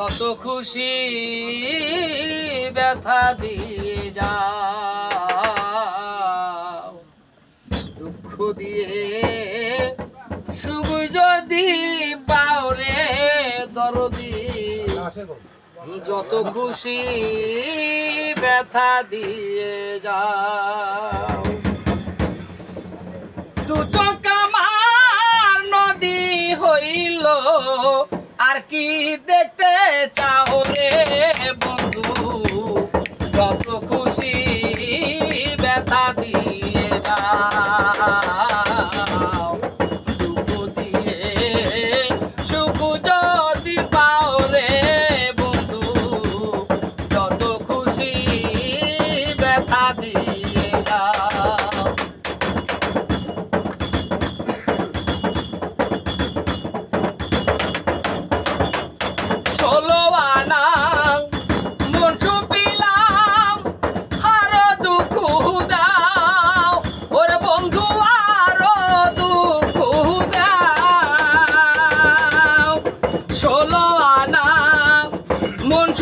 যত খুশি ব্যথা দিয়ে যাও। দুঃখ দিয়ে সুখ যদি পাও রে দরদি, যত খুশি ব্যথা দিয়ে যাও। দু চোখ আমার নদী হইল আর কি দেখতে চাও রে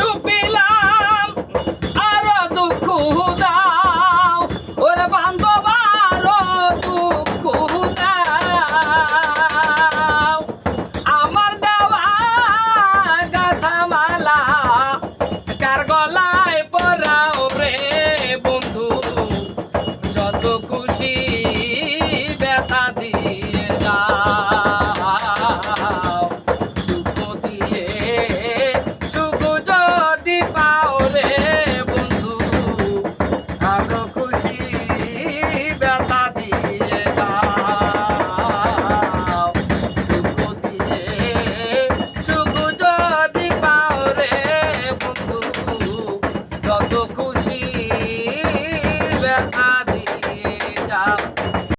চুপিলাম আর দুঃখ দাও। ওর বান্ধব, আরও দুঃখ দাও। আমার দেওয়া গাথামালা কার গলায় খুশি